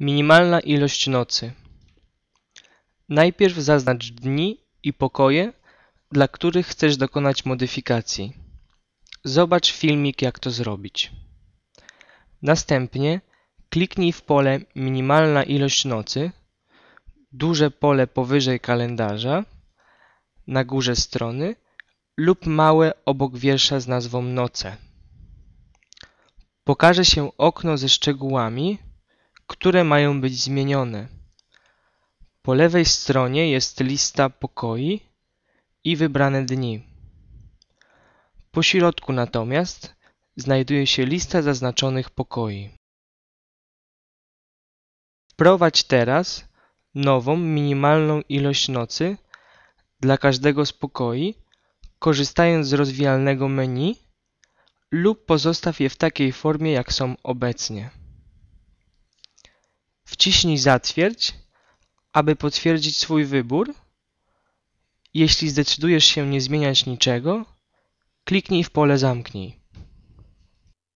Minimalna ilość nocy. Najpierw zaznacz dni i pokoje, dla których chcesz dokonać modyfikacji. Zobacz filmik jak to zrobić. Następnie kliknij w pole Minimalna ilość nocy, duże pole powyżej kalendarza, na górze strony lub małe obok wiersza z nazwą Noce. Pokaże się okno ze szczegółami, które mają być zmienione. Po lewej stronie jest lista pokoi i wybrane dni. Po środku natomiast znajduje się lista zaznaczonych pokoi. Wprowadź teraz nową minimalną ilość nocy dla każdego z pokoi, korzystając z rozwijalnego menu lub pozostaw je w takiej formie, jak są obecnie. Wciśnij Zatwierdź, aby potwierdzić swój wybór. Jeśli zdecydujesz się nie zmieniać niczego, kliknij w pole Zamknij.